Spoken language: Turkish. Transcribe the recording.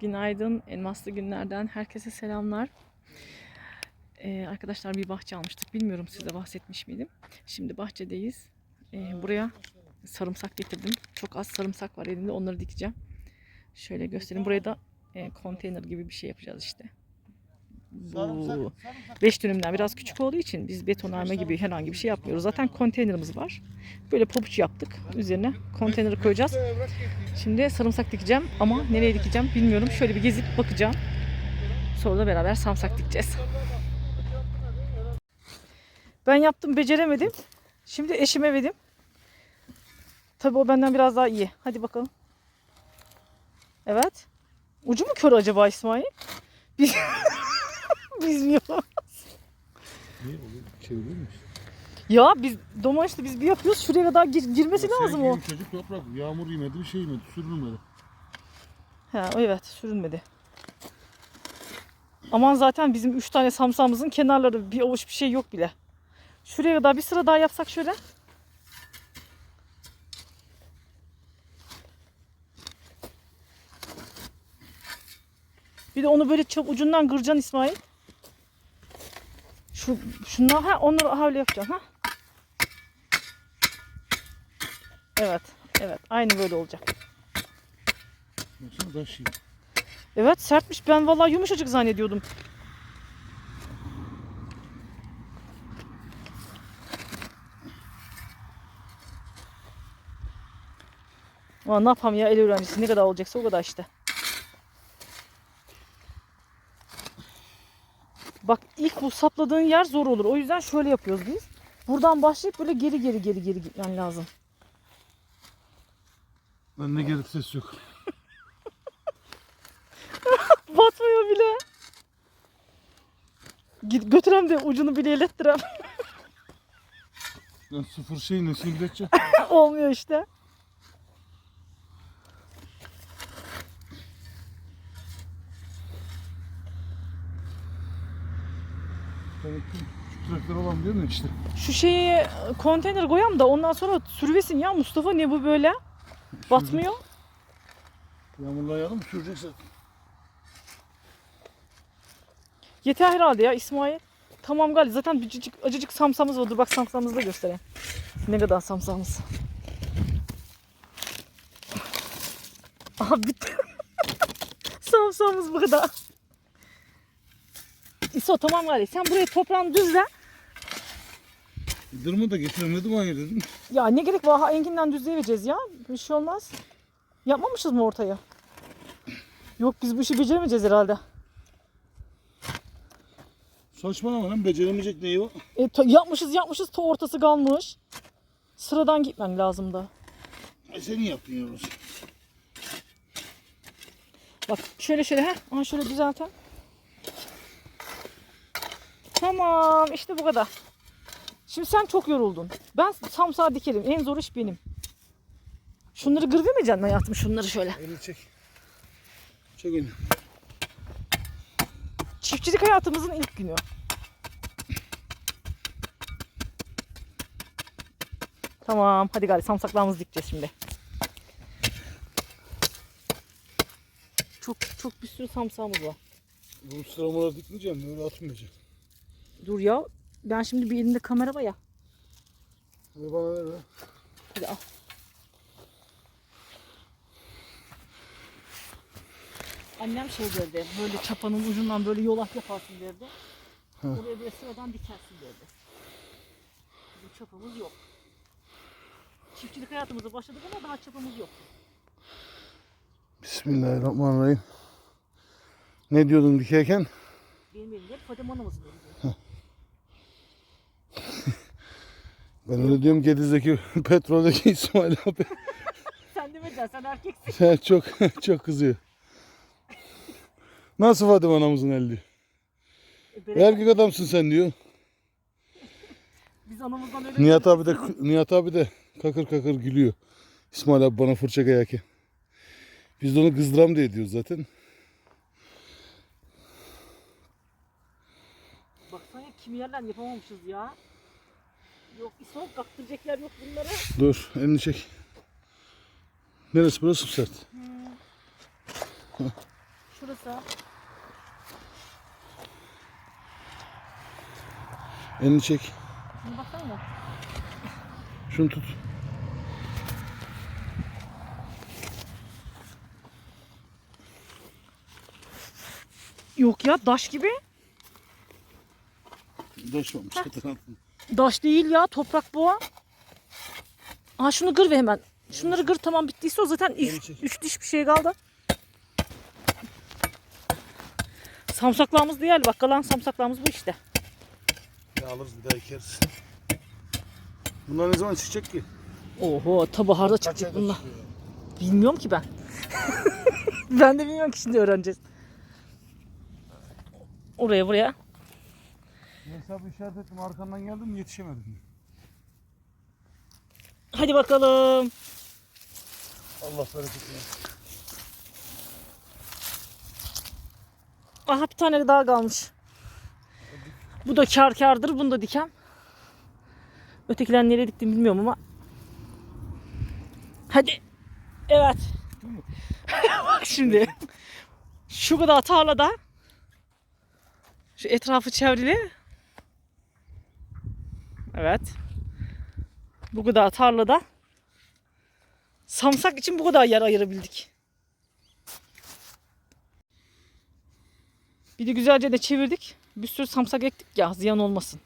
Günaydın, elmaslı günlerden herkese selamlar. Ee, arkadaşlar bir bahçe almıştık. Bilmiyorum size bahsetmiş miydim. Şimdi bahçedeyiz. Ee, buraya sarımsak getirdim. Çok az sarımsak var elimde. Onları dikeceğim. Şöyle göstereyim. Buraya da e, konteyner gibi bir şey yapacağız işte. Bu Sarımsak, sarımsak. 5 dönümden biraz küçük olduğu için biz betonarme gibi herhangi bir şey yapmıyoruz. Zaten konteynerimiz var. Böyle pabuç yaptık. Üzerine konteyneri koyacağız. Şimdi sarımsak dikeceğim ama nereye dikeceğim bilmiyorum. Şöyle bir gezip bakacağım. Sonra da beraber sarımsak dikeceğiz. Ben yaptım beceremedim. Şimdi eşime verdim. Tabii o benden biraz daha iyi. Hadi bakalım. Evet. Ucu mu kör acaba İsmail? Biz Bilmiyorum. Niye oğlum? Çevirir misin? Ya biz domaçlı biz bir yapıyoruz. Şuraya kadar gir- girmesi Ya lazım o. gibi Çocuk toprak yağmur yemedi bir şey yemedi sürülmedi. Ha evet sürünmedi. Aman zaten bizim üç tane samsamımızın kenarları bir avuç bir şey yok bile. Şuraya kadar bir sıra daha yapsak şöyle. Bir de onu böyle çok ucundan kıracaksın İsmail. Şu şunlar ha onları ha öyle yapacaksın ha. Evet. Evet. Aynı böyle olacak. Baksana taş yiyor. Evet sertmiş. Ben vallahi yumuşacık zannediyordum. Ama ne yapalım ya el öğrencisi ne kadar olacaksa o kadar işte. Bak ilk bu sapladığın yer zor olur. O yüzden şöyle yapıyoruz biz. Buradan başlayıp böyle geri geri geri geri gitmen lazım. Ben ne gelip ses yok. Batmıyor bile. Git götürem de ucunu bile ilettirem. Ben sıfır şey nesini bileceksin. Olmuyor işte. Ben küçük traktör olan diyorum ya işte. Şu şeye konteyner koyam da ondan sonra sürüvesin ya Mustafa ne bu böyle? Batmıyor. Yağmurla yağdı mı sürecek zaten. Yeter herhalde ya İsmail. Tamam gali zaten bir cicik, acıcık samsamız var. Dur bak samsamımızı da göstereyim. Ne kadar samsamız. Aha bitti. samsamımız bu kadar. İso tamam gali sen buraya toprağını düzle. Dırmı da getiremedim hayır dedim. Ya ne gerek var? Ha, enginden düzleyeceğiz ya. Bir şey olmaz. Yapmamışız mı ortaya? Yok biz bu işi beceremeyeceğiz herhalde. Saçmalama lan beceremeyecek neyi var? E, ta- yapmışız yapmışız ta ortası kalmış. Sıradan gitmen lazım da. E senin yaptın yavrusu. Bak şöyle şöyle ha. Aha şöyle düzelten. Tamam işte bu kadar. Şimdi sen çok yoruldun. Ben samsağı dikerim. En zor iş benim. Şunları kırmayacaksın hayatım şunları şöyle. Elini çek. Çek elini. Çiftçilik hayatımızın ilk günü. Tamam hadi gari samsaklarımızı dikeceğiz şimdi. Çok çok bir sürü samsağımız var. Bu sıramaları dikmeyeceğim öyle atmayacağım. Dur ya ben şimdi bir elinde kamera var ya. Hadi bana ver be. Hadi al. Annem şey derdi, böyle çapanın ucundan böyle yolak yaparsın derdi. Oraya böyle sıradan dikersin derdi. Bizim çapamız yok. Çiftçilik hayatımıza başladık ama daha çapamız yok. Bismillahirrahmanirrahim. Ne diyordun dikerken? Benim elimde Fadime anamızın elinde. Ben öyle diyorum Gediz'deki petroldeki İsmail abi. Sen demedin sen erkeksin. Sen çok çok kızıyor. Nasıl Fadime anamızın diyor. E. Erkek adamsın sen diyor. Biz anamızdan öyle Nihat abi de Nihat abi de kakır kakır gülüyor. İsmail abi bana fırça kayarken. Biz de onu kızdıram diye diyoruz zaten. Baksana kimi yerden yapamamışız ya. Yok soğuk kaktıracak yer yok bunlara. Dur elini çek. Neresi burası mı sert? Şurası. Elini çek. Şuna baksana. Şunu tut. Yok ya daş gibi. Daşmamış. Daş değil ya toprak boğa. Aa şunu gır ve hemen. Şunları gır tamam bittiyse o zaten üç, üç diş bir şey kaldı. Samsaklağımız değil bak kalan samsaklağımız bu işte. Ya alırız bir daha ekeriz. Bunlar ne zaman çıkacak ki? Oho ta baharda Kaç çıkacak bunlar. Bilmiyorum ki ben. ben de bilmiyorum ki şimdi öğreneceğiz. Oraya buraya. Hesabı işaret ettim arkandan geldim yetişemedim. Hadi bakalım. Allah bereket versin. Aha bir tane daha kalmış. Bu da kar kardır. Bunu da dikem. Ötekiler nereye diktim bilmiyorum ama. Hadi. Evet. Bak şimdi. Şu kadar tarlada. Şu etrafı çevrili. Evet. Bu kadar tarlada. Samsak için bu kadar yer ayırabildik. Bir de güzelce de çevirdik. Bir sürü samsak ektik ya ziyan olmasın.